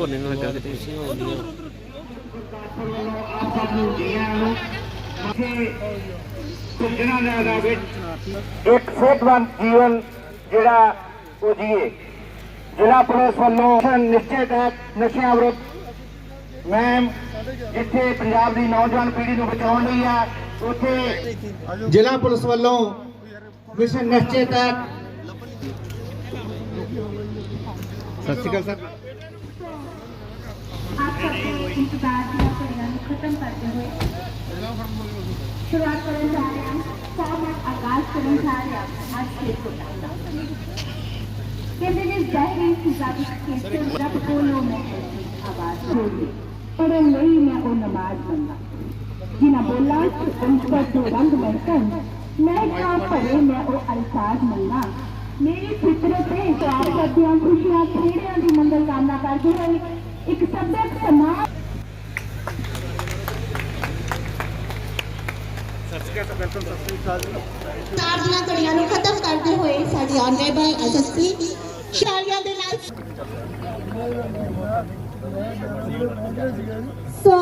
ਹੋਰ ਨਹੀਂ ਲੱਗਾ ਕਿਤੇ ਭੁੱਜਣਾ ਦਾ ਵਿੱਚ ਇੱਕ ਸਿਹਤਮੰਦ ਜੀਵਨ ਜਿਹੜਾ ਉਹ ਜੀਏ ਜ਼ਿਲ੍ਹਾ ਪੁਲਿਸ ਵੱਲੋਂ ਨਿਸ਼ਚਿਤ ਹੈ ਨਸ਼ਿਆਂ ਵਿਰੁੱਧ ਮੈਂ ਜਿੱਥੇ ਪੰਜਾਬ ਦੀ ਨੌਜਵਾਨ ਪੀੜ੍ਹੀ ਨੂੰ ਬਚਾਉਣ ਲਈ ਆ ਉੱਥੇ ਜ਼ਿਲ੍ਹਾ ਪੁਲਿਸ ਵੱਲੋਂ ਮਿਸ਼ਨ ਨਿਸ਼ਚਿਤ ਹੈ ਸਤਿ ਸ਼੍ਰੀ ਅਕਾਲ ਸਰ। ਸ਼ਬਦ ਇੰਤਜ਼ਾਰ ਦੀਆਂ ਘੜੀਆਂ ਨੂੰ ਖਤਮ ਕਰਦੇ ਹੋਏ ਸ਼ੁਰੂਆਤ ਕਰਨ ਜਾ ਰਹੇ ਹਾਂ ਸੌ ਮੈਂ ਆਗਾਜ਼ ਕਰਨ ਜਾ ਰਹੇ ਹਾਂ ਅੱਜ ਦੇ ਪ੍ਰੋਗਰਾਮ ਦਾ ਕਹਿੰਦੇ ਨੇ ਜ਼ਹਿਰੀਨ ਫਿਜ਼ਾ ਵਿੱਚ ਕਿਸੇ ਰੱਬ ਕੋਲੋਂ ਮੈਂ ਐਸੀ ਆਵਾਜ਼ ਹੋਈ ਪੜਨ ਲਈ ਮੈਂ ਉਹ ਨਮਾਜ਼ ਮੰਗਾ ਜਿਨਾ ਬੋਲਾ ਕਿ ਅੰਤਰ ਤੋਂ ਰੰਗ ਮਹਿਕਮ ਮੈਂ ਕਾ ਭਰੇ ਮੈਂ ਉਹ ਅਲਫਾਜ਼ ਮੰਗਾ ਮੇਰੀ ਫਿਤਰਤ ਹੈ ਚਾਰ ਸਦੀਆਂ ਖੁਸ਼ੀਆਂ ਖੇੜਿਆਂ ਦੀ ਮੰਗਲ ਕਾਮਨਾ ਕਰਦੇ ਹੋਏ ਇੱਕ ਸੱਭਿਅਕ ਸਮਾਜ ਚਾਰ ਦੀਆਂ ਘੜੀਆਂ ਨੂੰ ਖਤਮ ਕਰਦੇ ਹੋਏ ਸਾਡੀ ਆਨਰੇਬਲ ਐਸਐਸਪੀ ਸ਼ਾਲੀਆਂ ਦੇ ਨਾਲ ਸੋ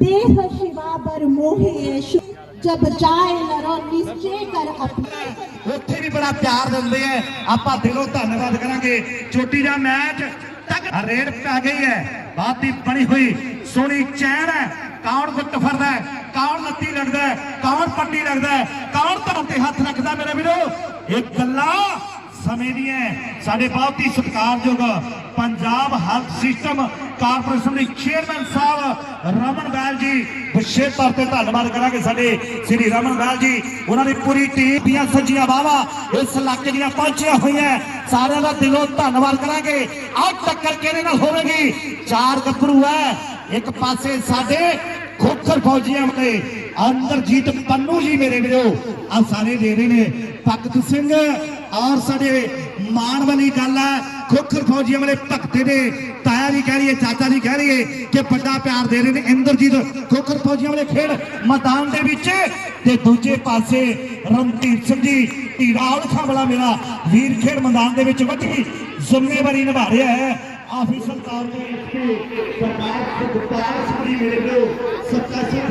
ਦੇਹ ਸ਼ਿਵਾ ਬਰ ਮੋਹਿ ਜਬ ਜਾਏ ਨਰੋ ਨਿਸ਼ਚੇ ਕਰ ਆਪਣਾ। ਉੱਥੇ ਵੀ ਬੜਾ ਪਿਆਰ ਦਿੰਦੇ ਆ। ਆਪਾਂ ਦਿਲੋਂ ਧੰਨਵਾਦ ਕਰਾਂਗੇ। ਚੋਟੀ ਦਾ ਮੈਚ ਤੱਕ ਰੇਡ ਪੈ ਗਈ ਹੈ। ਬਾਤ ਦੀ ਬਣੀ ਹੋਈ ਸੋਹਣੀ ਚੈਨ ਹੈ। ਕੌਣ ਗੁੱਤ ਫੜਦਾ ਹੈ? ਕੌਣ ਲੱਤੀ ਲੱਗਦਾ ਹੈ? ਕੌਣ ਪੱਟੀ ਲੱਗਦਾ ਹੈ? ਕੌਣ ਧਰਮ ਤੇ ਹੱਥ ਰੱਖਦਾ ਮੇਰੇ ਵੀਰੋ? ਇਹ ਗੱਲਾਂ ਸਮੇਂ ਦੀਆਂ ਹੈ। ਸਾਡੇ ਬਹੁਤ ਹੀ ਸਤਿਕਾਰਯੋਗ ਪੰਜਾਬ ਹੈਲਥ ਸਿਸਟਮ ਕਾਰਪੋਰੇਸ਼ਨ ਦੇ ਚੇਅਰਮੈਨ ਸਾਹਿਬ ਰਮਨ ਬੈਲ ਜੀ, ਵਿਸ਼ੇਸ਼ ਤੌਰ ਤੇ ਧੰਨਵਾਦ ਕਰਾਂਗੇ ਸਾਡੇ ਸ੍ਰੀ ਰਮਨ ਬੈਲ ਜੀ। ਉਹਨਾਂ ਦੀ ਪੂਰੀ ਟੀਮ ਦੀਆਂ ਸੱਜੀਆਂ ਬਾਵਾ ਇਸ ਇਲਾਕੇ ਦੀਆਂ ਪਹੁੰਚੀਆਂ ਹੋਈਆਂ। ਸਾਰਿਆਂ ਦਾ ਦਿਲੋਂ ਧੰਨਵਾਦ ਕਰਾਂਗੇ। ਆਹ ਟੱਕਰ ਕਿਹਦੇ ਨਾਲ ਹੋਵੇਗੀ? ਚਾਰ ਗੱਭਰੂ ਹੈ। ਇੱਕ ਪਾਸੇ ਸਾਡੇ ਖੋਖਰ ਫੌਜੀਆਂ ਤੇ ਅੰਦਰਜੀਤ ਪੰਨੂ ਜੀ ਮੇਰੇ ਵੀਰੋ। ਆ ਸਾਰੇ ਦੇ ਰਹੇ ਨੇ। ਭਗਤ ਸਿੰਘ ਔਰ ਸਾਡੇ ਮਾਣ ਵਾਲੀ ਗੱਲ ਹੈ, ਖੋਖਰ ਫੌਜੀਆਂ ਵਾਲੇ ਭਗਤੇ ਨੇ, ਤਾਇਆ ਜੀ ਕਹਿ ਰਹੀਏ, ਚਾਚਾ ਜੀ ਕਹਿ ਰਹੀਏ ਕਿ ਵੱਡਾ ਪਿਆਰ ਦੇ ਰਹੇ ਨੇ ਇੰਦਰਜੀਤ। ਖੋਖਰ ਫੌਜੀਆਂ ਵਾਲੇ ਖੇਡ ਮੈਦਾਨ ਦੇ ਵਿੱਚ ਤੇ ਦੂਜੇ ਪਾਸੇ ਰਣਧੀਰ ਸਿੰਘ ਜੀ ਢੀੜਾ ਉਲਖਾਂ ਵਾਲਾ ਮੇਰਾ ਵੀਰ ਖੇਡ ਮੈਦਾਨ ਦੇ ਵਿੱਚ ਵੱਡੀ ਜ਼ਿੰਮੇਵਾਰੀ ਨਿਭਾ ਰਿਹਾ ਹੈ। ਆਫੀਸਰ ਤੌਰ ਤੇ ਇੱਥੇ ਸਰਦਾਰ ਸੁਖਪਾਲ ਸਿੰਘ ਮੇਰੇ ਕੋਲ ਸੱਤਾ ਸਿੰਘ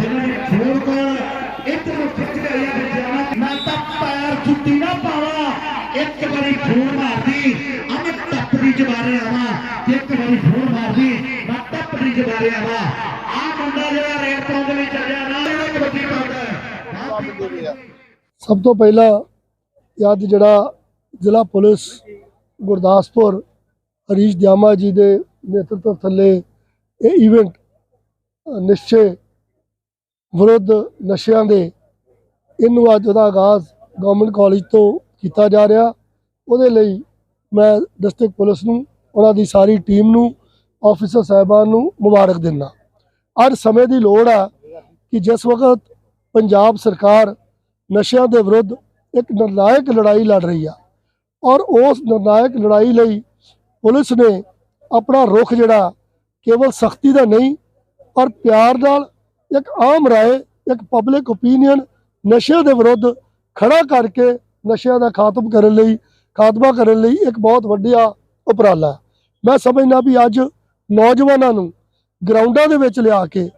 ਜਿਨ੍ਹਾਂ ਨੇ ਫੋਨ ਕੋਲ ਇੱਧਰ ਖਿੱਚ ਲਿਆ ਵਿਦਿਆਲਾ ਮੈਂ ਤਾਂ ਪੈਰ ਜੁੱਤੀ ਨਾ ਪਾਵਾਂ। ਇੱਕ ਵਾਰੀ ਫੋਨ ਮਾਰਦੀ ਅਮ ਟੱਪ ਦੀ ਜਵਾਰੇ ਆਵਾਂ। ਇੱਕ ਵਾਰੀ ਫੋਨ ਮਾਰਦੀ, ਮੈਂ ਟੱਪ ਦੀ ਜਵਾਰੇ ਆਵਾਂ। ਆ ਮੁੰਡਾ ਜਿਹੜਾ ਰੇਡ ਪਾਉਣ ਦੇ ਲਈ ਚੱਲਿਆ ਨਾ ਇਹ ਕਬੱਡੀ ਪਾਉਂਦਾ ਸਭ ਤੋਂ ਪਹਿਲਾਂ ਇਹ ਜਿਹੜਾ ਜ਼ਿਲ੍ਹਾ ਪੁਲਿਸ ਗੁਰਦਾਸਪੁਰ ਹਰੀਸ਼ ਦਿਆਮਾ ਜੀ ਦੇ ਨੇਤਰਤਵ ਥੱਲੇ ਇਹ ਇਵੈਂਟ ਨਿਸ਼ਚੇ ਵਿਰੁੱਧ ਨਸ਼ਿਆਂ ਦੇ ਇਹਨੂੰ ਅੱਜ ਉਹਦਾ ਆਗਾਜ਼ ਗਵਰਨਮੈਂਟ ਕਾਲਜ ਤੋਂ ਕੀਤਾ ਜਾ ਰਿਹਾ। ਉਹਦੇ ਲਈ ਮੈਂ ਡਿਸਟ੍ਰਿਕਟ ਪੁਲਿਸ ਨੂੰ, ਉਹਨਾਂ ਦੀ ਸਾਰੀ ਟੀਮ ਨੂੰ ਆਫੀਸਰ ਸਾਹਿਬਾਨ ਨੂੰ ਮੁਬਾਰਕ ਦਿੰਦਾ। ਅੱਜ ਸਮੇਂ ਦੀ ਲੋੜ ਆ ਕਿ ਜਿਸ ਵਕਤ ਪੰਜਾਬ ਸਰਕਾਰ ਨਸ਼ਿਆਂ ਦੇ ਵਿਰੁੱਧ ਇੱਕ ਨਿਰਣਾਇਕ ਲੜਾਈ ਲੜ ਰਹੀ ਆ ਔਰ ਉਸ ਨਿਰਣਾਇਕ ਲੜਾਈ ਲਈ ਪੁਲਿਸ ਨੇ ਆਪਣਾ ਰੁਖ ਜਿਹੜਾ ਕੇਵਲ ਸਖਤੀ ਦਾ ਨਹੀਂ, ਪਰ ਪਿਆਰ ਨਾਲ ਇੱਕ ਆਮ ਰਾਏ ਇੱਕ ਪਬਲਿਕ ਓਪੀਨੀਅਨ ਨਸ਼ਿਆਂ ਦੇ ਵਿਰੁੱਧ ਖੜਾ ਕਰਕੇ ਨਸ਼ਿਆਂ ਦਾ ਖਾਤਮ ਕਰਨ ਲਈ ਖਾਤਮਾ ਕਰਨ ਲਈ ਇੱਕ ਬਹੁਤ ਵੱਡਾ ਉਪਰਾਲਾ ਮੈਂ ਸਮਝਦਾ ਵੀ ਅੱਜ ਨੌਜਵਾਨਾਂ ਨੂੰ ਗਰਾਊਂਡਾਂ ਦੇ ਵਿੱਚ ਲਿਆ ਕੇ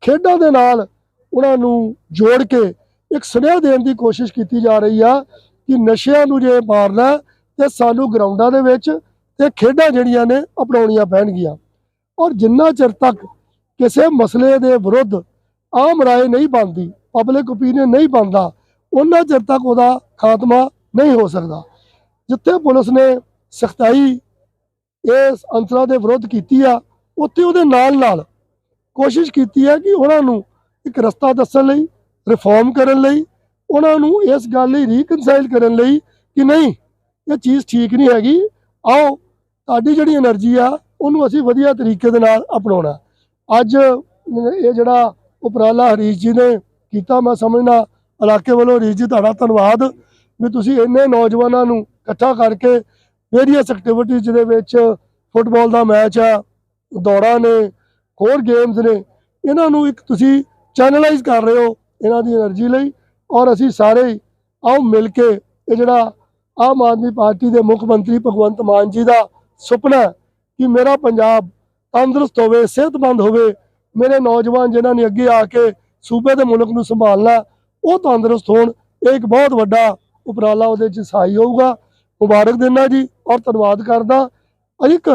ਖੇਡਾਂ ਦੇ ਨਾਲ ਉਹਨਾਂ ਨੂੰ ਜੋੜ ਕੇ ਇੱਕ ਸੁਨੇਹਾ ਦੇਣ ਦੀ ਕੋਸ਼ਿਸ਼ ਕੀਤੀ ਜਾ ਰਹੀ ਆ ਕਿ ਨਸ਼ਿਆਂ ਨੂੰ ਜੇ ਮਾਰਨਾ ਹੈ, ਤੇ ਸਾਨੂੰ ਗਰਾਊਂਡਾਂ ਦੇ ਵਿੱਚ ਤੇ ਖੇਡਾਂ ਜਿਹੜੀਆਂ ਨੇ ਅਪਣਾਉਣੀਆਂ ਪੈਣਗੀਆਂ। ਔਰ ਜਿੰਨਾ ਚਿਰ ਤੱਕ ਕਿਸੇ ਮਸਲੇ ਦੇ ਵਿਰੁੱਧ ਆਮ ਰਾਏ ਨਹੀਂ ਬਣਦੀ ਪਬਲਿਕ ਓਪੀਨੀਅਨ ਨਹੀਂ ਬਣਦਾ, ਉਹਨਾਂ ਚਿਰ ਤੱਕ ਉਹਦਾ ਖਾਤਮਾ ਨਹੀਂ ਹੋ ਸਕਦਾ। ਜਿੱਥੇ ਪੁਲਿਸ ਨੇ ਸਖਤਾਈ ਇਸ ਅੰਤਰਾ ਦੇ ਵਿਰੁੱਧ ਕੀਤੀ ਆ, ਉੱਥੇ ਉਹਦੇ ਨਾਲ ਨਾਲ ਕੋਸ਼ਿਸ਼ ਕੀਤੀ ਹੈ ਕਿ ਉਹਨਾਂ ਨੂੰ ਇੱਕ ਰਸਤਾ ਦੱਸਣ ਲਈ ਰਿਫਾਰਮ ਕਰਨ ਲਈ, ਉਹਨਾਂ ਨੂੰ ਇਸ ਗੱਲ ਲਈ ਰੀਕਨਸਾਈਲ ਕਰਨ ਲਈ ਕਿ ਨਹੀਂ, ਇਹ ਚੀਜ਼ ਠੀਕ ਨਹੀਂ ਹੈਗੀ, ਆਓ ਤੁਹਾਡੀ ਜਿਹੜੀ એનર્ਜੀ ਆ, ਉਹਨੂੰ ਅਸੀਂ ਵਧੀਆ ਤਰੀਕੇ ਦੇ ਨਾਲ ਅਪਣਾਉਣਾ। ਅੱਜ ਇਹ ਜਿਹੜਾ ਉਪਰਾਲਾ ਹਰੀਸ਼ ਜੀ ਨੇ ਕੀਤਾ। ਮੈਂ ਸਮਝਣਾ ਇਲਾਕੇ ਵੱਲੋਂ ਹਰੀਸ਼ ਜੀ ਤੁਹਾਡਾ ਧੰਨਵਾਦ ਵੀ ਤੁਸੀਂ ਇੰਨੇ ਨੌਜਵਾਨਾਂ ਨੂੰ ਇਕੱਠਾ ਕਰਕੇ ਵੇਰੀਅਸ ਐਕਟੀਵਿਟੀਜ਼ ਦੇ ਵਿੱਚ ਫੁੱਟਬਾਲ ਦਾ ਮੈਚ ਆ, ਦੌੜਾਂ ਨੇ, ਹੋਰ ਗੇਮਸ ਨੇ, ਇਹਨਾਂ ਨੂੰ ਇੱਕ ਤੁਸੀਂ ਚੈਨਲਾਈਜ਼ ਕਰ ਰਹੇ ਹੋ ਇਹਨਾਂ ਦੀ એનર્ਜੀ ਲਈ ਔਰ ਅਸੀਂ ਸਾਰੇ ਆਓ ਮਿਲ ਕੇ ਇਹ ਜਿਹੜਾ ਆਮ ਆਦਮੀ ਪਾਰਟੀ ਦੇ ਮੁੱਖ ਮੰਤਰੀ ਭਗਵੰਤ ਮਾਨ ਜੀ ਦਾ ਸੁਪਨਾ ਕਿ ਮੇਰਾ ਪੰਜਾਬ ਤੰਦਰੁਸਤ ਹੋਵੇ, ਸਿਹਤਮੰਦ ਹੋਵੇ ਮੇਰੇ ਨੌਜਵਾਨ ਜਿਨ੍ਹਾਂ ਨੇ ਅੱਗੇ ਆ ਕੇ ਸੂਬੇ ਦੇ ਮੁਲਕ ਨੂੰ ਸੰਭਾਲਣਾ, ਉਹ ਤੰਦਰੁਸਤ ਹੋਣ, ਇਹ ਇੱਕ ਬਹੁਤ ਵੱਡਾ ਉਪਰਾਲਾ ਉਹਦੇ ਚ ਸਹਾਈ ਹੋਊਗਾ। ਮੁਬਾਰਕ ਦਿੰਦਾ ਜੀ ਔਰ ਧੰਨਵਾਦ ਕਰਦਾ। ਇੱਕ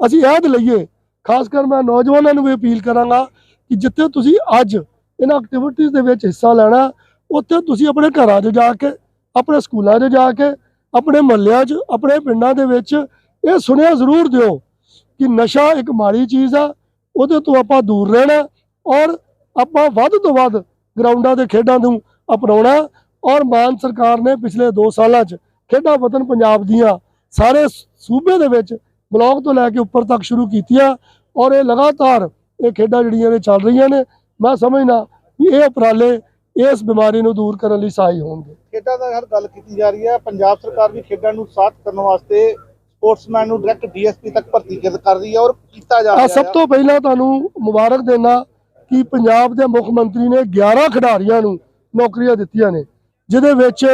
ਅਸੀਂ ਯਾਦ ਲਈਏ, ਖਾਸ ਕਰ ਮੈਂ ਨੌਜਵਾਨਾਂ ਨੂੰ ਵੀ ਅਪੀਲ ਕਰਾਂਗਾ ਕਿ ਜਿੱਥੇ ਤੁਸੀਂ ਅੱਜ ਇਹਨਾਂ ਐਕਟੀਵਿਟੀਜ਼ ਦੇ ਵਿੱਚ ਹਿੱਸਾ ਲੈਣਾ, ਉੱਥੇ ਤੁਸੀਂ ਆਪਣੇ ਘਰਾਂ 'ਚ ਜਾ ਕੇ, ਆਪਣੇ ਸਕੂਲਾਂ 'ਚ ਜਾ ਕੇ, ਆਪਣੇ ਮਹੱਲਿਆਂ 'ਚ, ਆਪਣੇ ਪਿੰਡਾਂ ਦੇ ਵਿੱਚ ਇਹ ਸੁਣਿਆ ਜ਼ਰੂਰ ਦਿਓ ਕਿ ਨਸ਼ਾ ਇੱਕ ਮਾੜੀ ਚੀਜ਼ ਆ ਉਹਦੇ ਤੋਂ ਆਪਾਂ ਦੂਰ ਰਹਿਣਾ ਔਰ ਆਪਾਂ ਵੱਧ ਤੋਂ ਵੱਧ ਗਰਾਊਂਡਾਂ ਦੇ ਖੇਡਾਂ ਨੂੰ ਅਪਣਾਉਣਾ ਔਰ ਮਾਨ ਸਰਕਾਰ ਨੇ ਪਿਛਲੇ 2 ਸਾਲਾਂ 'ਚ ਖੇਡਾਂ ਵਤਨ ਪੰਜਾਬ ਦੀਆਂ ਸਾਰੇ ਸੂਬੇ ਦੇ ਵਿੱਚ ਬਲਾਕ ਤੋਂ ਲੈ ਕੇ ਉੱਪਰ ਤੱਕ ਸ਼ੁਰੂ ਕੀਤੀਆਂ ਔਰ ਇਹ ਲਗਾਤਾਰ ਇਹ ਖੇਡਾਂ ਜਿਹੜੀਆਂ ਨੇ ਚੱਲ ਰਹੀਆਂ ਨੇ, ਮੈਂ ਸਮਝਦਾ ਵੀ ਇਹ ਉਪਰਾਲੇ ਇਸ ਬਿਮਾਰੀ ਨੂੰ ਦੂਰ ਕਰਨ ਲਈ ਸਹਾਈ ਹੋਣਗੇ। ਖੇਡਾਂ ਦਾ ਹਰ ਗੱਲ ਕੀਤੀ ਜਾ ਰਹੀ ਹੈ। ਪੰਜਾਬ ਸਰਕਾਰ ਵੀ ਖੇਡਾਂ ਨੂੰ ਸਾਥ ਕਰਨ ਵਾਸਤੇ ਸਪੋਰਟਸਮੈਨ ਨੂੰ ਡਾਇਰੈਕਟ ਡੀਐਸਪੀ ਤੱਕ ਭਰਤੀ ਕਰ ਕਰ ਰਹੀ ਹੈ ਔਰ ਕੀਤਾ ਜਾ ਆ ਰਿਹਾ ਸਭ ਤੋਂ ਪਹਿਲਾਂ ਤੁਹਾਨੂੰ ਮੁਬਾਰਕ ਦੇਣਾ ਕਿ ਪੰਜਾਬ ਦੇ ਮੁੱਖ ਮੰਤਰੀ ਨੇ 11 ਖਿਡਾਰੀਆਂ ਨੂੰ ਨੌਕਰੀਆਂ ਦਿੱਤੀਆਂ ਨੇ ਜਿਹਦੇ ਵਿੱਚ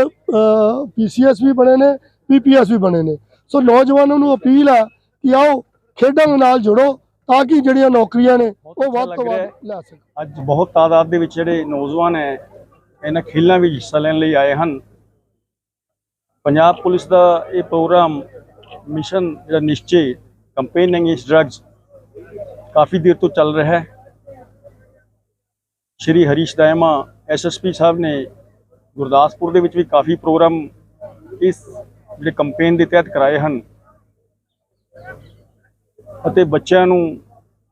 ਪੀਸੀਐਸ ਵੀ ਬਣੇ ਨੇ ਪੀਪੀਐਸ ਵੀ ਬਣੇ ਨੇ। ਸੋ ਨੌਜਵਾਨਾਂ ਨੂੰ ਅਪੀਲ ਆ ਕਿ ਆਓ ਖੇਡਾਂ ਦੇ ਨਾਲ ਜੁੜੋ ਤਾਂ ਕਿ ਜਿਹੜੀਆਂ ਨੌਕਰੀਆਂ ਨੇ ਉਹ ਵੱਧ ਤੋਂ ਵੱਧ ਲੈ ਸਕਣ। ਅੱਜ ਬਹੁਤ ਤਾਦਾਦ ਦੇ ਵਿੱਚ ਜਿਹੜੇ ਨੌਜਵਾਨ ਹੈ ਇਹਨਾਂ ਖੇਲਾਂ ਵਿੱਚ ਹਿੱਸਾ ਲੈਣ ਲਈ ਆਏ ਹਨ। ਪੰਜਾਬ ਪੁਲਿਸ ਦਾ ਇਹ ਪ੍ਰੋਗਰਾਮ ਮਿਸ਼ਨ ਜਿਹੜਾ ਨਿਸ਼ਚੇ ਕੰਪੇਨ ਅਗੇਂਸਟ ਡਰੱਗਸ ਕਾਫੀ ਦੇਰ ਤੋਂ ਚੱਲ ਰਿਹਾ ਹੈ। ਸ਼੍ਰੀ ਹਰੀਸ਼ ਦਇਮਾ ਐਸਐਸਪੀ ਸਾਹਿਬ ਨੇ ਗੁਰਦਾਸਪੁਰ ਦੇ ਵਿੱਚ ਵੀ ਕਾਫੀ ਪ੍ਰੋਗਰਾਮ ਇਸ ਜਿਹੜੇ ਕੰਪੇਨ ਦੇ ਤਹਿਤ ਕਰਾਏ ਹਨ। ਅਤੇ ਬੱਚਿਆਂ ਨੂੰ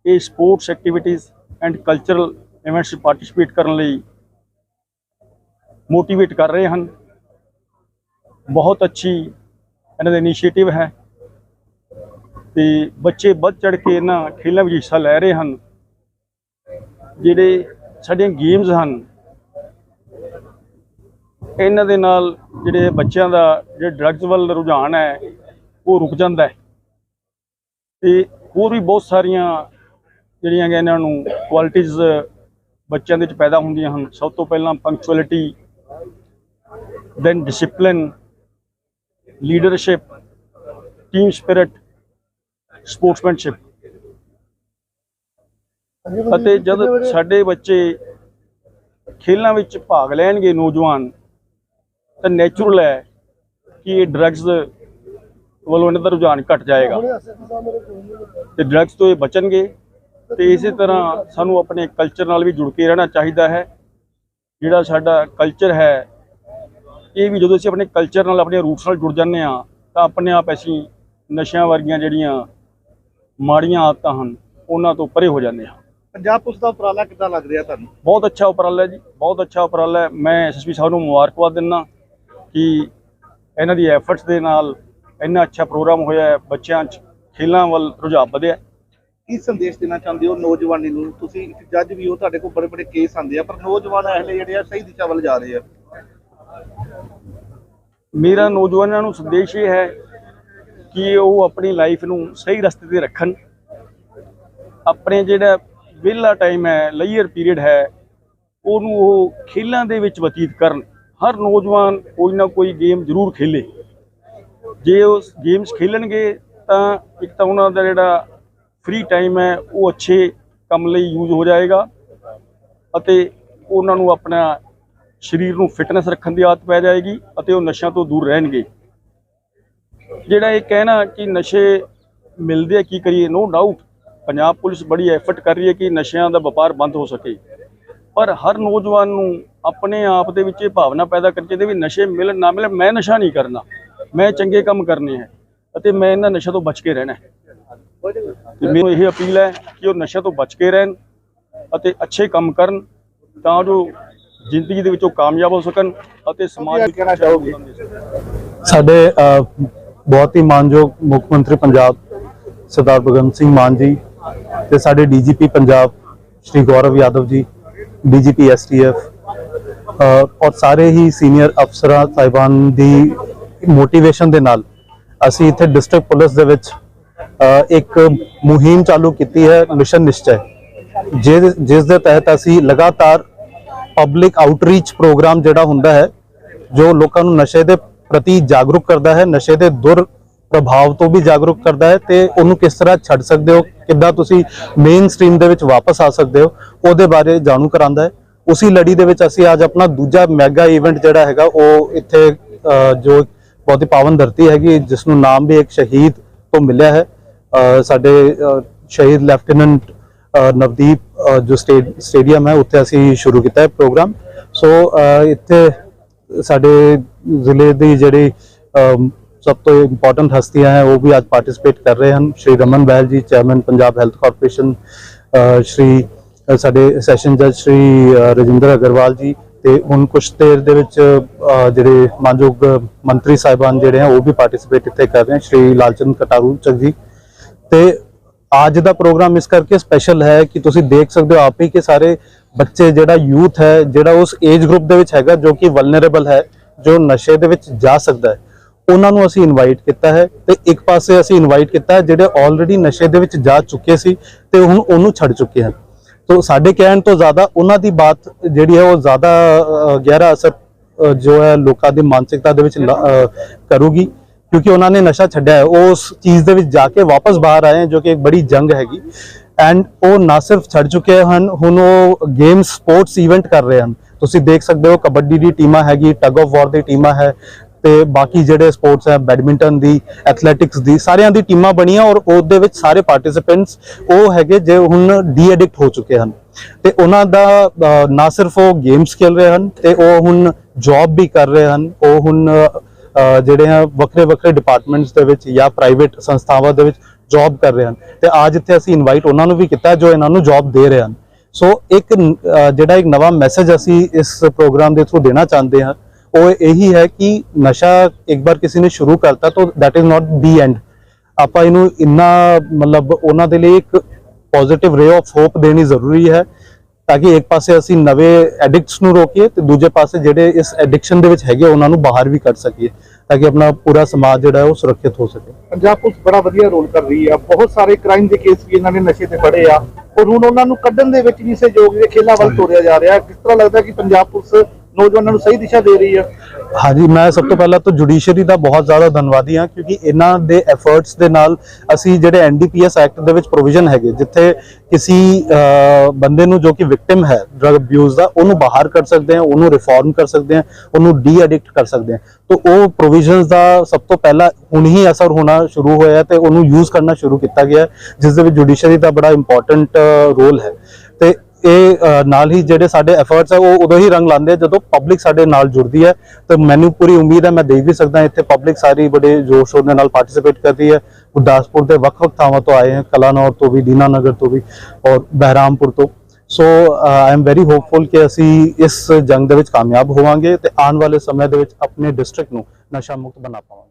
ਇਹ sports activities and cultural events participate ਕਰਨ ਲਈ ਮੋਟੀਵੇਟ ਕਰ ਰਹੇ ਹਨ। ਬਹੁਤ ਅੱਛੀ ਇਹਨਾਂ ਦਾ ਇਨੀਸ਼ੀਏਟਿਵ ਹੈ। ਤੇ ਬੱਚੇ ਵੱਧ ਚੜ ਕੇ ਇਹਨਾਂ ਖੇਲਾਂ ਵਿੱਚ ਹਿੱਸਾ ਲੈ ਰਹੇ ਹਨ। ਜਿਹੜੇ ਸਾਡੀਆਂ ਗੇਮਸ ਹਨ, ਇਹਨਾਂ ਦੇ ਨਾਲ ਜਿਹੜੇ ਬੱਚਿਆਂ ਦਾ ਜਿਹੜੇ ਡਰੱਗਸ ਵੱਲ ਰੁਝਾਨ ਹੈ, ਉਹ ਰੁਕ ਜਾਂਦਾ ਹੈ। ਤੇ ਹੋਰ ਵੀ ਬਹੁਤ ਸਾਰੀਆਂ ਜਿਹੜੀਆਂ ਕਿ ਇਹਨਾਂ ਨੂੰ ਕੁਆਲਿਟੀਆਂ ਬੱਚਿਆਂ ਦੇ ਵਿੱਚ ਪੈਦਾ ਹੁੰਦੀਆਂ ਹਨ। ਸਭ ਤੋਂ ਪਹਿਲਾਂ punctuality then discipline leadership team spirit sportsmanship ਅਤੇ ਜਦ ਸਾਡੇ ਬੱਚੇ ਖੇਲਾਂ ਵਿੱਚ ਭਾਗ ਲੈਣਗੇ ਨੌਜਵਾਨ, ਤਾਂ ਨੇਚਰਲ ਹੈ ਕਿ ਇਹ ਡਰੱਗਸ ਵੱਲੋਂ ਇਹਨਾਂ ਦਾ ਰੁਝਾਨ ਘਟ ਜਾਏਗਾ। ਤੇ ਡਰੱਗਸ ਤੋਂ ਇਹ ਬਚਣਗੇ ਤੇ ਇਸੇ ਤਰ੍ਹਾਂ ਸਾਨੂੰ ਆਪਣੇ ਕਲਚਰ ਨਾਲ ਵੀ ਜੁੜ ਕੇ ਰਹਿਣਾ ਚਾਹੀਦਾ ਹੈ। ਜਿਹੜਾ ਸਾਡਾ ਕਲਚਰ ਹੈ ਇਹ ਵੀ ਜਦੋਂ ਅਸੀਂ ਆਪਣੇ ਕਲਚਰ ਨਾਲ ਆਪਣੇ ਰੂਟਸ ਨਾਲ ਜੁੜ ਜਾਂਦੇ ਆ ਤਾਂ ਆਪਣੇ ਆਪ ਅਸੀਂ ਨਸ਼ਿਆਂ ਵਰਗੀਆਂ ਜਿਹੜੀਆਂ ਮਾੜੀਆਂ ਆਦਤਾਂ ਹਨ ਉਹਨਾਂ ਤੋਂ ਪਰੇ ਹੋ ਜਾਂਦੇ ਹਾਂ। ਪੰਜਾਬ ਪੁਲਿਸ ਦਾ ਉਪਰਾਲਾ ਕਿੱਦਾਂ ਲੱਗ ਰਿਹਾ ਤੁਹਾਨੂੰ? ਬਹੁਤ ਅੱਛਾ ਉਪਰਾਲਾ ਜੀ ਬਹੁਤ ਅੱਛਾ ਉਪਰਾਲਾ ਹੈ। ਮੈਂ ਐਸਐਸਪੀ ਸਾਹਿਬ ਨੂੰ ਮੁਬਾਰਕਬਾਦ ਦਿੰਦਾ ਕਿ ਇਹਨਾਂ ਦੀ ਐਫਰਟਸ ਦੇ ਨਾਲ ਇੰਨਾ ਅੱਛਾ ਪ੍ਰੋਗਰਾਮ ਹੋਇਆ ਹੈ ਬੱਚਿਆਂ 'ਚ ਖੇਲਾਂ ਵੱਲ ਰੁਝਾਨ ਵਧਿਆ। ਕੀ ਸੰਦੇਸ਼ ਦੇਣਾ ਚਾਹੁੰਦੇ ਹੋ ਨੌਜਵਾਨੀ ਨੂੰ? ਤੁਸੀਂ ਇੱਕ ਜੱਜ ਵੀ ਹੋ ਤੁਹਾਡੇ ਕੋਲ ਬੜੇ ਬੜੇ ਕੇਸ ਆਉਂਦੇ ਆ ਪਰ ਨੌਜਵਾਨ ਇਹਲੇ ਜਿਹੜੇ ਆ ਸਹੀ ਦਿਸ਼ਾ ਵੱਲ ਜਾ ਰਹੇ ਆ। ਮੇਰਾ ਨੌਜਵਾਨਾਂ ਨੂੰ ਸੰਦੇਸ਼ ਇਹ ਹੈ ਕਿ ਉਹ ਆਪਣੀ ਲਾਈਫ ਨੂੰ ਸਹੀ ਰਸਤੇ ਤੇ ਰੱਖਣ। ਆਪਣੇ ਜਿਹੜਾ ਵਿਹਲਾ ਟਾਈਮ ਹੈ, ਲਈਅਰ ਪੀਰੀਅਡ ਹੈ, ਉਹਨੂੰ ਉਹ ਖੇਲਾਂ ਦੇ ਵਿੱਚ ਬਤੀਤ ਕਰਨ। ਹਰ ਨੌਜਵਾਨ ਕੋਈ ਨਾ ਕੋਈ ਗੇਮ ਜ਼ਰੂਰ ਖੇਲੇ। ਜੇ ਉਹ ਗੇਮਸ ਖੇਲਣਗੇ, ਤਾਂ ਇੱਕ ਤਾਂ ਉਹਨਾਂ ਦਾ ਜਿਹੜਾ ਫ੍ਰੀ ਟਾਈਮ ਹੈ, ਉਹ ਅੱਛੇ ਕੰਮ ਲਈ ਯੂਜ਼ ਹੋ ਜਾਏਗਾ ਅਤੇ ਉਹਨਾਂ ਨੂੰ ਆਪਣਾ ਸਰੀਰ ਨੂੰ ਫਿਟਨੈਸ ਰੱਖਣ ਦੀ ਆਦਤ ਪੈ ਜਾਏਗੀ ਅਤੇ ਉਹ ਨਸ਼ਿਆਂ ਤੋਂ ਦੂਰ ਰਹਿਣਗੇ। ਜਿਹੜਾ ਇਹ ਕਹਿਣਾ ਕਿ ਨਸ਼ੇ ਮਿਲਦੇ ਆ, ਕੀ ਕਰੀਏ? ਨੋ ਡਾਊਟ ਪੰਜਾਬ ਪੁਲਿਸ ਬੜੀ ਐਫਰਟ ਕਰ ਰਹੀ ਹੈ ਕਿ ਨਸ਼ਿਆਂ ਦਾ ਵਪਾਰ ਬੰਦ ਹੋ ਸਕੇ। ਪਰ ਹਰ ਨੌਜਵਾਨ ਨੂੰ ਆਪਣੇ ਆਪ ਦੇ ਵਿੱਚ ਇਹ ਭਾਵਨਾ ਪੈਦਾ ਕਰਨੀ ਚਾਹੀਦੀ ਵੀ ਨਸ਼ੇ ਮਿਲਣ ਨਾ ਮਿਲਣ ਮੈਂ ਨਸ਼ਾ ਨਹੀਂ ਕਰਨਾ। ਮੈਂ ਚੰਗੇ ਕੰਮ ਕਰਨੇ ਹੈ ਅਤੇ ਮੈਂ ਇਹਨਾਂ ਨਸ਼ਿਆਂ ਤੋਂ ਬਚ ਕੇ ਰਹਿਣਾ ਹੈ। ਤੇ ਮੈਨੂੰ ਇਹ ਅਪੀਲ ਹੈ ਕਿ ਉਹ ਨਸ਼ਿਆਂ ਤੋਂ ਬਚ ਕੇ ਰਹਿਣ ਅਤੇ ਅੱਛੇ ਕੰਮ ਕਰਨ, ਤਾਂ ਜੋ ਜ਼ਿੰਦਗੀ ਦੇ ਵਿੱਚ ਕਾਮਯਾਬ ਹੋ ਸਕਣ ਅਤੇ ਸਮਾਜ ਵਿੱਚ ਕਹਿਣਾ ਚਾਹੋਗੇ? ਸਾਡੇ ਬਹੁਤ ਹੀ ਮਾਨਯੋਗ ਮੁੱਖ ਮੰਤਰੀ ਪੰਜਾਬ ਸਰਦਾਰ ਭਗਵੰਤ ਸਿੰਘ ਮਾਨ ਜੀ ਤੇ ਸਾਡੇ DGP Punjab Shri Gaurav Yadav ji DGP STF ਔਰ ਸਾਰੇ ਹੀ ਸੀਨੀਅਰ ਅਫਸਰਾਂ ਸਾਹਿਬਾਨ ਦੀ ਮੋਟੀਵੇਸ਼ਨ ਦੇ ਨਾਲ ਅਸੀਂ ਇੱਥੇ ਡਿਸਟ੍ਰਿਕਟ ਪੁਲਿਸ ਦੇ ਵਿੱਚ ਇੱਕ ਮੁਹਿੰਮ ਚਾਲੂ ਕੀਤੀ ਹੈ ਮਿਸ਼ਨ ਨਿਸ਼ਚੈ ਜਿਸ ਦੇ ਤਹਿਤ ਅਸੀਂ ਲਗਾਤਾਰ ਪਬਲਿਕ ਆਊਟਰੀਚ ਪ੍ਰੋਗਰਾਮ ਜਿਹੜਾ ਹੁੰਦਾ ਹੈ, ਜੋ ਲੋਕਾਂ ਨੂੰ ਨਸ਼ੇ ਦੇ ਪ੍ਰਤੀ ਜਾਗਰੂਕ ਕਰਦਾ ਹੈ, ਨਸ਼ੇ ਦੇ ਦੁਰ ਪ੍ਰਭਾਵ ਤੋਂ ਵੀ ਜਾਗਰੂਕ ਕਰਦਾ ਹੈ ਤੇ ਉਹਨੂੰ ਕਿਸ ਤਰ੍ਹਾਂ ਛੱਡ ਸਕਦੇ ਹੋ, ਕਿੱਦਾਂ ਤੁਸੀਂ ਮੇਨ ਸਟ੍ਰੀਮ ਦੇ ਵਿੱਚ ਵਾਪਸ ਆ ਸਕਦੇ ਹੋ, ਉਹਦੇ ਬਾਰੇ ਜਾਣੂ ਕਰਾਉਂਦਾ ਹੈ। ਉਸੇ ਲੜੀ ਦੇ ਵਿੱਚ ਅਸੀਂ ਅੱਜ ਆਪਣਾ ਦੂਜਾ ਮੈਗਾ ਇਵੈਂਟ ਜਿਹੜਾ ਹੈਗਾ, ਉਹ ਇੱਥੇ ਜੋ ਬਹੁਤ ਹੀ ਪਾਵਨ ਧਰਤੀ ਹੈਗੀ ਜਿਸ ਨੂੰ ਨਾਮ ਵੀ ਇੱਕ ਸ਼ਹੀਦ ਤੋਂ ਮਿਲਿਆ ਹੈ। ਸਾਡੇ ਸ਼ਹੀਦ ਲੈਫਟੀਨੈਂਟ ਨਵਦੀਪ ਜੋ ਸਟੇਡ ਸਟੇਡੀਅਮ ਹੈ, ਉੱਥੇ ਅਸੀਂ ਸ਼ੁਰੂ ਕੀਤਾ ਹੈ ਪ੍ਰੋਗਰਾਮ। ਸੋ ਇੱਥੇ ਸਾਡੇ ਜ਼ਿਲ੍ਹੇ ਦੀ ਜਿਹੜੀ ਸਭ ਤੋਂ ਇੰਪੋਰਟੈਂਟ ਹਸਤੀਆਂ ਹੈ, ਉਹ ਵੀ ਅੱਜ ਪਾਰਟਿਸਿਪੇਟ ਕਰ ਰਹੇ ਹਨ। Shri Raman Behl ji chairman Punjab health corporation Shri ਸਾਡੇ ਸੈਸ਼ਨ ਜੱਜ ਸ਼੍ਰੀ ਰਜਿੰਦਰ ਅਗਰਵਾਲ ਜੀ ਤੇ ਹੁਣ ਕੁਝ ਦੇਰ ਦੇ ਵਿੱਚ ਜਿਹੜੇ ਮਾਨਯੋਗ ਮੰਤਰੀ ਸਾਹਿਬਾਨ ਜਿਹੜੇ ਆ ਉਹ ਵੀ ਪਾਰਟਿਸਿਪੇਟ ਇੱਥੇ ਕਰ ਰਹੇ ਹਨ। ਸ਼੍ਰੀ ਲਾਲਚੰਦ ਕਟਾਰੂ ਚੱਕ ਜੀ। ਤੇ ਅੱਜ ਦਾ ਪ੍ਰੋਗਰਾਮ ਇਸ ਕਰਕੇ ਸਪੈਸ਼ਲ ਹੈ ਕਿ ਤੁਸੀਂ ਦੇਖ ਸਕਦੇ ਹੋ ਆਪ ਹੀ ਕਿ ਸਾਰੇ ਬੱਚੇ, ਜਿਹੜਾ ਯੂਥ ਹੈ, ਜਿਹੜਾ ਉਸ ਏਜ ਗਰੁੱਪ ਦੇ ਵਿੱਚ ਹੈਗਾ ਜੋ ਕਿ ਵਲਨਰੇਬਲ ਹੈ, ਜੋ ਨਸ਼ੇ ਦੇ ਵਿੱਚ ਜਾ ਸਕਦਾ ਹੈ, ਉਹਨਾਂ ਨੂੰ ਅਸੀਂ ਇਨਵਾਈਟ ਕੀਤਾ ਹੈ ਤੇ ਇੱਕ ਪਾਸੇ ਅਸੀਂ ਇਨਵਾਈਟ ਕੀਤਾ ਹੈ ਜਿਹੜੇ ਆਲਰੇਡੀ ਨਸ਼ੇ ਦੇ ਵਿੱਚ ਜਾ ਚੁੱਕੇ ਸੀ ਤੇ ਹੁਣ ਉਹਨੂੰ ਛੱਡ ਚੁੱਕੇ ਹਨ। ਤੋ ਸਾਡੇ ਕਹਿਣ ਤੋਂ ਜ਼ਿਆਦਾ ਉਹਨਾਂ ਦੀ ਬਾਤ ਜਿਹੜੀ ਹੈ ਉਹ ਜ਼ਿਆਦਾ ਗਹਿਰਾ ਅਸਰ ਜੋ ਹੈ ਲੋਕਾਂ ਦੀ ਮਾਨਸਿਕਤਾ ਦੇ ਵਿੱਚ ਕਰੂਗੀ। ਕਿਉਂਕਿ ਉਹਨਾਂ ਨੇ ਨਸ਼ਾ ਛੱਡਿਆ ਹੈ। ਉਹ ਉਸ ਚੀਜ਼ ਦੇ ਵਿੱਚ ਜਾ ਕੇ ਵਾਪਸ ਬਾਹਰ ਆਏ ਜੋ ਕਿ ਇੱਕ ਬੜੀ ਜੰਗ ਹੈਗੀ। ਐਂਡ ਉਹ ਨਾ ਸਿਰਫ ਛੱਡ ਚੁੱਕੇ ਹਨ, ਹੁਣ ਉਹ ਗੇਮ ਸਪੋਰਟਸ ਇਵੈਂਟ ਕਰ ਰਹੇ ਹਨ। ਤੁਸੀਂ ਦੇਖ ਸਕਦੇ ਹੋ, ਕਬੱਡੀ ਦੀ ਟੀਮਾਂ ਹੈਗੀ ਟਗ ਆਫ ਵਾਰ ਦੀ ਟੀਮਾਂ ਹੈ, ਤੇ ਬਾਕੀ ਜਿਹੜੇ ਸਪੋਰਟਸ ਹੈ ਬੈਡਮਿੰਟਨ ਦੀ ਐਥਲੈਟਿਕਸ ਦੀ, ਸਾਰਿਆਂ ਦੀ ਟੀਮਾਂ ਬਣੀਆਂ ਔਰ ਉਹਦੇ ਵਿੱਚ ਸਾਰੇ ਪਾਰਟਿਸਿਪੈਂਟਸ ਉਹ ਹੈਗੇ ਜੇ ਹੁਣ ਡੀ ਐਡਿਕਟ ਹੋ ਚੁੱਕੇ ਹਨ। ਤੇ ਉਹਨਾਂ ਦਾ ਨਾ ਸਿਰਫ ਉਹ ਗੇਮਸ ਖੇਲ ਰਹੇ ਹਨ, ਤੇ ਉਹ ਹੁਣ ਜੌਬ ਵੀ ਕਰ ਰਹੇ ਹਨ। ਉਹ ਹੁਣ ਜਿਹੜੇ ਆ ਵੱਖਰੇ ਵੱਖਰੇ ਡਿਪਾਰਟਮੈਂਟਸ ਦੇ ਵਿੱਚ ਜਾਂ ਪ੍ਰਾਈਵੇਟ ਸੰਸਥਾਵਾਂ ਦੇ ਵਿੱਚ ਜੌਬ ਕਰ ਰਹੇ ਹਨ। ਤੇ ਅੱਜ ਇੱਥੇ ਅਸੀਂ ਇਨਵਾਈਟ ਉਹਨਾਂ ਨੂੰ ਵੀ ਕੀਤਾ ਜੋ ਇਹਨਾਂ ਨੂੰ ਜੌਬ ਦੇ ਰਹੇ ਹਨ। ਸੋ ਇੱਕ ਜਿਹੜਾ ਇੱਕ ਨਵਾਂ ਮੈਸੇਜ ਅਸੀਂ ਇਸ ਪ੍ਰੋਗਰਾਮ ਦੇ ਥਰੂ ਦੇਣਾ ਚਾਹੁੰਦੇ ਹਾਂ, ਉਹ ਇਹੀ ਹੈ ਕਿ ਨਸ਼ਾ ਇੱਕ ਵਾਰ ਕਿਸੇ ਨੇ ਸ਼ੁਰੂ ਕਰਤਾ ਤਾਂ that is not the end ਆਪਾਂ ਇਹਨੂੰ ਇੰਨਾ ਮਤਲਬ ਉਹਨਾਂ ਦੇ ਲਈ ਇੱਕ ਪੋਜ਼ਿਟਿਵ ਰੇ ਆਫ ਹੋਪ ਦੇਣੀ ਜ਼ਰੂਰੀ ਹੈ ਤਾਂ ਕਿ ਇੱਕ ਪਾਸੇ ਅਸੀਂ ਨਵੇਂ ਐਡਿਕਟਸ ਨੂੰ ਰੋਕੀਏ ਤੇ ਦੂਜੇ ਪਾਸੇ ਜਿਹੜੇ ਇਸ ਐਡਿਕਸ਼ਨ ਦੇ ਵਿੱਚ ਹੈਗੇ ਉਹਨਾਂ ਨੂੰ ਬਾਹਰ ਵੀ ਕੱਢ ਸਕੀਏ ਤਾਂ ਕਿ ਆਪਣਾ ਪੂਰਾ ਸਮਾਜ ਜਿਹੜਾ ਉਹ ਸੁਰੱਖਿਅਤ ਹੋ ਸਕੇ। ਪੰਜਾਬ ਪੁਲਿਸ ਬੜਾ ਵਧੀਆ ਰੋਲ ਕਰ ਰਹੀ ਆ। ਬਹੁਤ ਸਾਰੇ ਕ੍ਰਾਈਮ ਦੇ ਕੇਸ ਵੀ ਇਹਨਾਂ ਨੇ ਨਸ਼ੇ ਤੇ ਫੜੇ ਆ। ਔਰ ਹੁਣ ਉਹਨਾਂ ਨੂੰ ਕੱਢਣ ਦੇ ਵਿੱਚ ਵੀ ਸਹਿਯੋਗ ਦੇ ਖੇਲਾਂ ਵੱਲ ਤੋਰਿਆ ਜਾ ਰਿਹਾ। ਕਿਸ ਤਰ੍ਹਾਂ ਲੱਗਦਾ ਕਿ ਪੰਜਾਬ ਪੁਲਿਸ ਨੌਜਵਾਨਾਂ ਨੂੰ ਸਹੀ ਦਿਸ਼ਾ ਦੇ ਰਹੀ ਆ? ਹਾਂਜੀ, ਮੈਂ ਸਭ ਤੋਂ ਪਹਿਲਾਂ ਤਾਂ ਜੁਡੀਸ਼ਰੀ ਦਾ ਬਹੁਤ ਜ਼ਿਆਦਾ ਧੰਨਵਾਦੀ ਹਾਂ ਕਿਉਂਕਿ ਇਹਨਾਂ ਦੇ ਐਫਰਟਸ ਦੇ ਨਾਲ ਅਸੀਂ ਜਿਹੜੇ ਐਨਡੀਪੀਐਸ ਐਕਟ ਦੇ ਵਿੱਚ ਪ੍ਰੋਵੀਜ਼ਨ ਹੈਗੇ, ਜਿੱਥੇ ਕਿਸੇ ਬੰਦੇ ਨੂੰ ਜੋ ਕਿ ਵਿਕਟਿਮ ਹੈ ਡਰਗ ਅਬਿਊਜ਼ ਦਾ, ਉਹਨੂੰ ਬਾਹਰ ਕਰ ਸਕਦੇ ਹਾਂ, ਉਹਨੂੰ ਰਿਫਾਰਮ ਕਰ ਸਕਦੇ ਹਾਂ, ਉਹਨੂੰ ਡੀ ਐਡਿਕਟ ਕਰ ਸਕਦੇ ਹਾਂ। ਤਾਂ ਉਹ ਪ੍ਰੋਵੀਜ਼ਨਸ ਦਾ ਸਭ ਤੋਂ ਪਹਿਲਾਂ ਹੁਣ ਹੀ ਅਸਰ ਹੋਣਾ ਸ਼ੁਰੂ ਹੋਇਆ ਹੈ ਤੇ ਉਹਨੂੰ ਯੂਜ਼ ਕਰਨਾ ਸ਼ੁਰੂ ਕੀਤਾ ਗਿਆ ਜਿਸ ਦੇ ਵਿੱਚ ਜੁਡੀਸ਼ਰੀ ਦਾ ਬੜਾ ਇੰਪੋਰਟੈਂਟ ਰੋਲ ਹੈ। ਤੇ ਇਹ ਨਾਲ ਹੀ ਜਿਹੜੇ ਸਾਡੇ ਐਫਰਟਸ ਹੈ ਉਹ ਉਦੋਂ ਹੀ ਰੰਗ ਲਾਉਂਦੇ ਜਦੋਂ ਪਬਲਿਕ ਸਾਡੇ ਨਾਲ ਜੁੜਦੀ ਹੈ ਤੇ ਮੈਨੂੰ ਪੂਰੀ ਉਮੀਦ ਹੈ ਮੈਂ ਦੇਖ ਵੀ ਸਕਦਾ ਇੱਥੇ ਪਬਲਿਕ ਸਾਰੀ ਬੜੇ ਜੋਰ ਸ਼ੋਰ ਦੇ ਨਾਲ ਪਾਰਟਿਸਿਪੇਟ ਕਰਦੀ ਹੈ ਗੁਰਦਾਸਪੁਰ ਦੇ ਵੱਖ-ਵੱਖ ਥਾਵਾਂ ਤੋਂ ਆਏ ਹਨ ਕਲਾਨੌਰ ਤੋਂ ਵੀ, ਦੀਨਾਨਗਰ ਤੋਂ ਵੀ ਔਰ ਬਹਿਰਾਮਪੁਰ ਤੋਂ। So I am very hopeful ਕਿ ਅਸੀਂ ਇਸ ਜੰਗ ਦੇ ਵਿੱਚ ਕਾਮਯਾਬ ਹੋਵਾਂਗੇ ਤੇ ਆਉਣ ਵਾਲੇ ਸਮੇਂ ਦੇ ਵਿੱਚ ਆਪਣੇ ਡਿਸਟ੍ਰਿਕਟ ਨੂੰ ਨਸ਼ਾ ਮੁਕਤ ਬਣਾ ਪਾਵਾਂਗੇ।